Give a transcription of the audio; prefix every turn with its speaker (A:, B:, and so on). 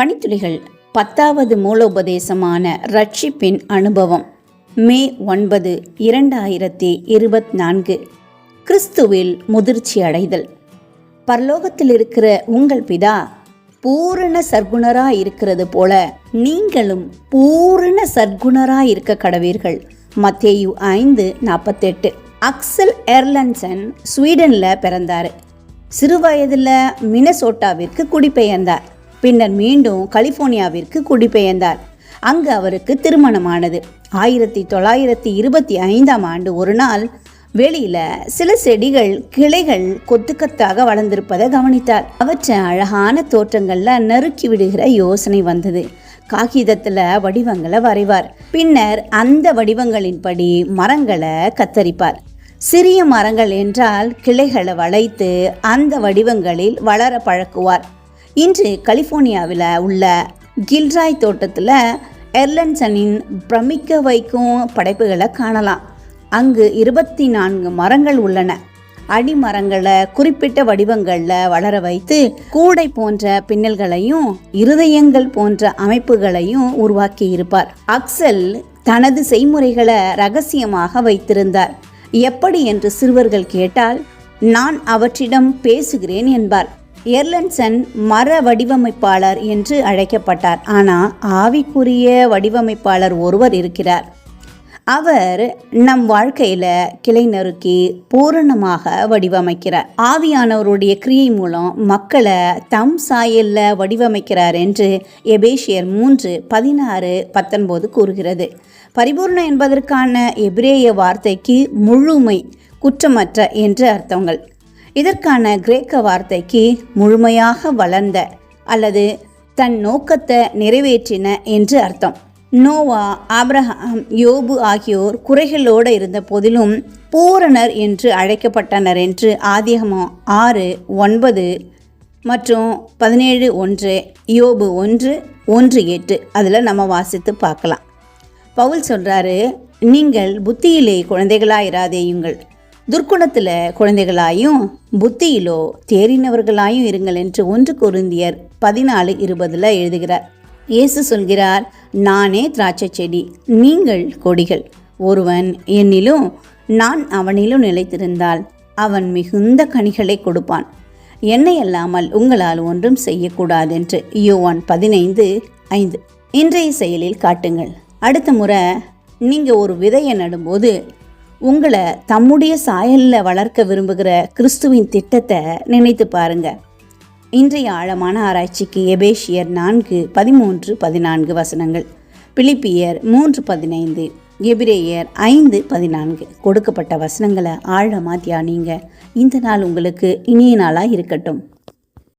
A: பணித்துளிகள் பத்தாவது மூலோபதேசமான ரட்சிப்பின் அனுபவம். மே ஒன்பது இரண்டாயிரத்தி இருபத்தி நான்கு. கிறிஸ்துவில் முதிர்ச்சி அடைதல். பரலோகத்தில் இருக்கிற உங்கள் பிதா பூரண சர்க்குணராக இருக்கிறது போல நீங்களும் பூரண சர்க்குணராக இருக்க கடவீர்கள். மத்தேயு ஐந்து நாற்பத்தெட்டு. அக்சல் எர்லன்சன் ஸ்வீடனில் பிறந்தார். சிறு வயதில் மினசோட்டாவிற்கு குடிபெயர்ந்தார். பின்னர் மீண்டும் கலிஃபோர்னியாவிற்கு குடிபெயர்ந்தார். அங்கு அவருக்கு திருமணமானது. ஆயிரத்தி தொள்ளாயிரத்தி இருபத்தி ஐந்தாம் ஆண்டு ஒரு நாள் வெளியில சில செடிகள் கிளைகள் கொத்துக்கத்தாக வளர்ந்திருப்பதை கவனித்தார். அவற்றை அழகான தோற்றங்கள்ல நறுக்கி விடுகிற யோசனை வந்தது. காகிதத்துல வடிவங்களை வரைவார். பின்னர் அந்த வடிவங்களின்படி மரங்களை கத்தரிப்பார். சிறிய மரங்கள் என்றால் கிளைகளை வளைத்து அந்த வடிவங்களில் வளர பழக்குவார். இன்று கலிஃபோர்னியாவில் உள்ள கில்ராய் தோட்டத்தில் எர்லன்சனின் பிரமிக்க வைக்கும் படைப்புகளை காணலாம். அங்கு இருபத்தி நான்கு மரங்கள் உள்ளன. அடிமரங்களை குறிப்பிட்ட வடிவங்களில் வளர வைத்து கூடை போன்ற பின்னல்களையும் இருதயங்கள் போன்ற அமைப்புகளையும் உருவாக்கி இருப்பார். அக்சல் தனது செய்முறைகளை ரகசியமாக வைத்திருந்தார். எப்படி? என்று சிறுவர்கள் கேட்டால் நான் அவற்றிடம் பேசுகிறேன் என்பார். எர்லன்சன் மர வடிவமைப்பாளர் என்று அழைக்கப்பட்டார். ஆனால் ஆவிக்குரிய வடிவமைப்பாளர் ஒருவர் இருக்கிறார். அவர் நம் வாழ்க்கையில் கிளை நறுக்கி பூரணமாக வடிவமைக்கிறார். ஆவியானவருடைய கிரியை மூலம் மக்களை தம் சாயல்ல வடிவமைக்கிறார் என்று எபேஷியர் மூன்று பதினாறு பத்தொன்பது கூறுகிறது. பரிபூர்ணம் என்பதற்கான எபிரேய வார்த்தைக்கு முழுமை குற்றமற்ற என்று அர்த்தங்கள். இதற்கான கிரேக்க வார்த்தைக்கு முழுமையாக வளர்ந்த அல்லது தன் நோக்கத்தை நிறைவேற்றின என்று அர்த்தம். நோவா ஆப்ரஹாம் யோபு ஆகியோர் குறைகளோடு இருந்த போதிலும் பூரணர் என்று அழைக்கப்பட்டனர் என்று ஆதிகமம் ஆறு ஒன்பது மற்றும் பதினேழு ஒன்று யோபு ஒன்று ஒன்று எட்டு. அதில் நம்ம வாசித்து பார்க்கலாம். பவுல் சொல்கிறாரு நீங்கள் புத்தியிலே குழந்தைகளாயிராதேயுங்கள் துர்க்குணத்தில் குழந்தைகளாயும் புத்தியிலோ தேறினவர்களாயும் இருங்கள் என்று ஒன்று குருந்தியர் பதினாலு இருபதில் எழுதுகிறார். இயேசு சொல்கிறார் நானே திராட்சை செடி நீங்கள் கொடிகள். ஒருவன் என்னிலும் நான் அவனிலும் நிலைத்திருந்தால் அவன் மிகுந்த கனிகளை கொடுப்பான். என்னை அல்லாமல் உங்களால் ஒன்றும் செய்யக்கூடாதென்று யோவான் பதினைந்து ஐந்து. இன்றைய செயலில் காட்டுங்கள். அடுத்த முறை நீங்கள் ஒரு விதையை நடும்போது உங்களை தம்முடைய சாயலில் வளர்க்க விரும்புகிற கிறிஸ்துவின் திட்டத்தை நினைத்து பாருங்க. இன்றைய ஆழமான ஆராய்ச்சிக்கு எபேஷியர் நான்கு பதிமூன்று பதினான்கு வசனங்கள். பிலிப்பியர் மூன்று பதினைந்து எபிரேயர் ஐந்து பதினான்கு கொடுக்கப்பட்ட வசனங்களை ஆழமாக தியானிங்க. இந்த நாள் உங்களுக்கு இனிய நாளாக இருக்கட்டும்.